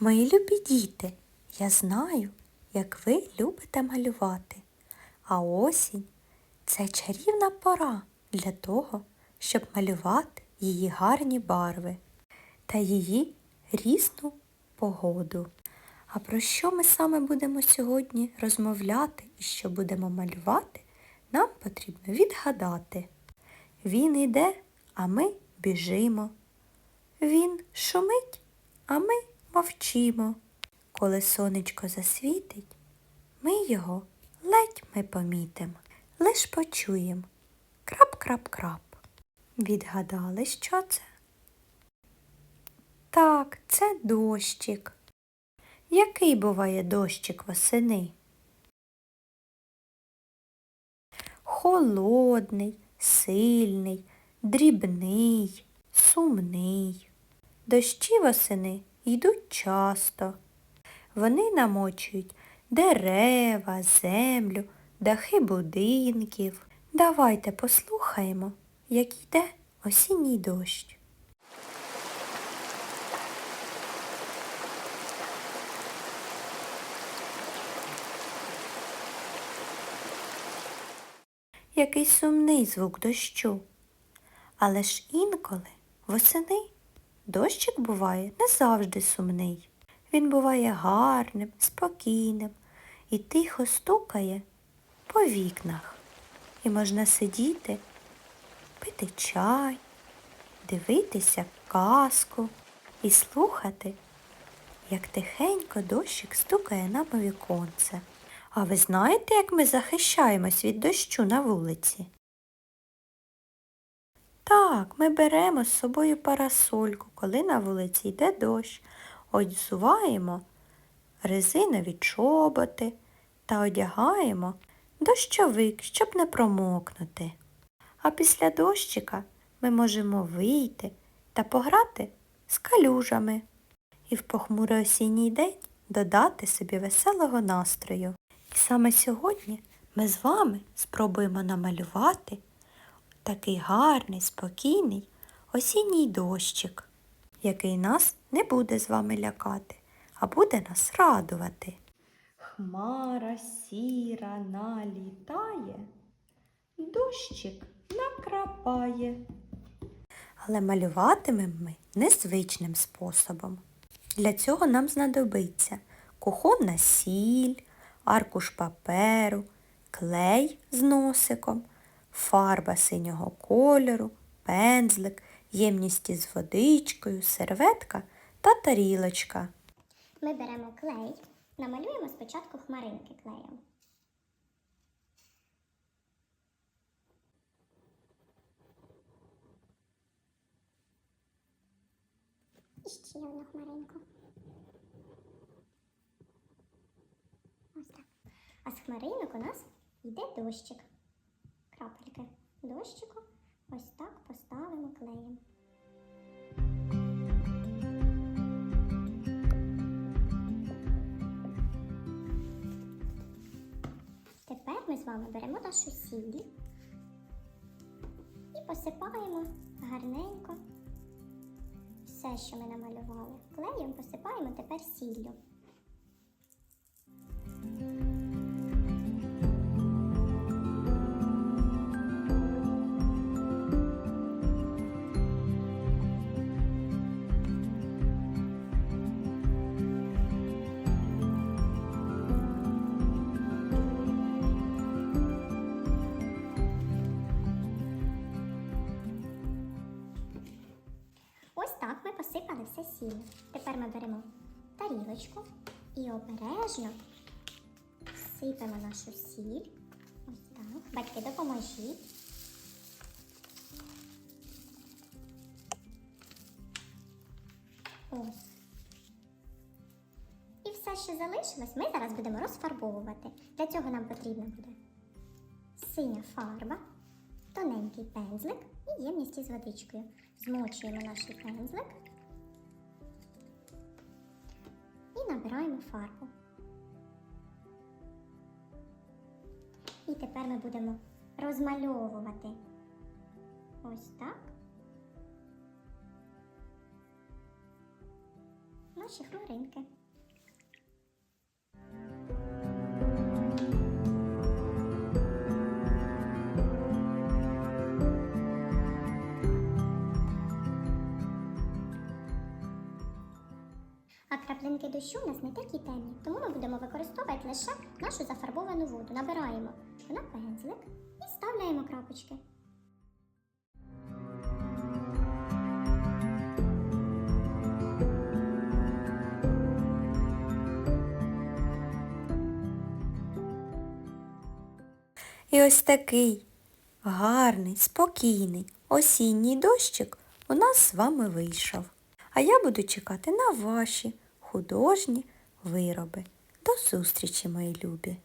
Мої любі діти, я знаю, як ви любите малювати. А осінь це чарівна пора для того, щоб малювати її гарні барви та її різну погоду. А про що ми саме будемо сьогодні розмовляти і що будемо малювати, нам потрібно відгадати. Він іде, а ми біжимо. Він шумить, а ми мовчимо. Коли сонечко засвітить, ми його ледь ми помітим, лиш почуєм крап-крап-крап. Відгадали, що це? Так, це дощик. Який буває дощик восени? Холодний, сильний, дрібний, сумний. Дощі восени йдуть часто. Вони намочують дерева, землю, дахи будинків. Давайте послухаємо, як йде осінній дощ. Який сумний звук дощу. Але ж інколи восени дощик буває не завжди сумний. Він буває гарним, спокійним і тихо стукає по вікнах. І можна сидіти, пити чай, дивитися казку і слухати, як тихенько дощик стукає нам у віконце. А ви знаєте, як ми захищаємось від дощу на вулиці? Так, ми беремо з собою парасольку, коли на вулиці йде дощ, одзуваємо резинові чоботи та одягаємо дощовик, щоб не промокнути. А після дощика ми можемо вийти та пограти з калюжами і в похмурий осінній день додати собі веселого настрою. І саме сьогодні ми з вами спробуємо намалювати такий гарний, спокійний осінній дощик, який нас не буде з вами лякати, а буде нас радувати. Хмара сіра налітає, дощик накрапає. Але малюватимемо ми незвичним способом. Для цього нам знадобиться кухонна сіль, аркуш паперу, клей з носиком, фарба синього кольору, пензлик, ємність із водичкою, серветка та тарілочка. Ми беремо клей, намалюємо спочатку хмаринки клеєм. І ще одну хмаринку. Ось так. А з хмаринок у нас йде дощик. Крапельки дощику ось так поставимо клеєм. Тепер ми з вами беремо нашу сіль і посипаємо гарненько все, що ми намалювали. Клеєм посипаємо тепер сіллю. Так посипали все сіль. Тепер ми беремо тарілочку і обережно сипемо нашу сіль. Ось так. Батьки, допоможіть. Ось. І все, що залишилось, ми зараз будемо розфарбовувати. Для цього нам потрібна буде синя фарба, тоненький пензлик і ємність із водичкою. Змочуємо наш пензлик набираємо фарбу. І тепер ми будемо розмальовувати ось так. наші хмаринки. А краплинки дощу у нас не такі темні, тому ми будемо використовувати лише нашу зафарбовану воду. Набираємо на пензлик і ставляємо крапочки. І ось такий гарний, спокійний осінній дощик у нас з вами вийшов. А я буду чекати на ваші художні вироби. До зустрічі, мої любі!